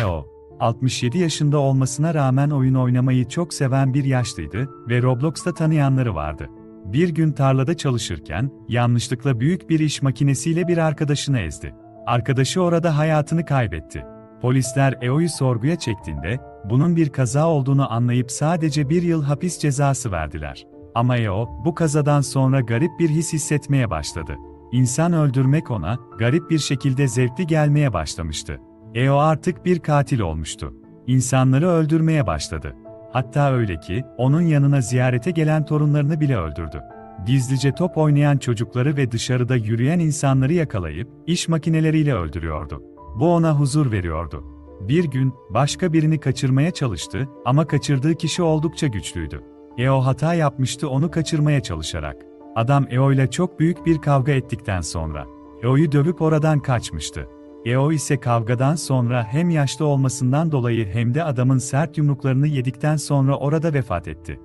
Eo, 67 yaşında olmasına rağmen oyun oynamayı çok seven bir yaşlıydı ve Roblox'ta tanıyanları vardı. Bir gün tarlada çalışırken, yanlışlıkla büyük bir iş makinesiyle bir arkadaşını ezdi. Arkadaşı orada hayatını kaybetti. Polisler Eo'yu sorguya çektiğinde, bunun bir kaza olduğunu anlayıp sadece bir yıl hapis cezası verdiler. Ama Eo, bu kazadan sonra garip bir his hissetmeye başladı. İnsan öldürmek ona, garip bir şekilde zevkli gelmeye başlamıştı. Eo artık bir katil olmuştu. İnsanları öldürmeye başladı. Hatta öyle ki, onun yanına ziyarete gelen torunlarını bile öldürdü. Gizlice top oynayan çocukları ve dışarıda yürüyen insanları yakalayıp, iş makineleriyle öldürüyordu. Bu ona huzur veriyordu. Bir gün, başka birini kaçırmaya çalıştı ama kaçırdığı kişi oldukça güçlüydü. Eo hata yapmıştı onu kaçırmaya çalışarak. Adam Eo ile çok büyük bir kavga ettikten sonra, Eo'yu dövüp oradan kaçmıştı. Eo ise kavgadan sonra hem yaşlı olmasından dolayı hem de adamın sert yumruklarını yedikten sonra orada vefat etti.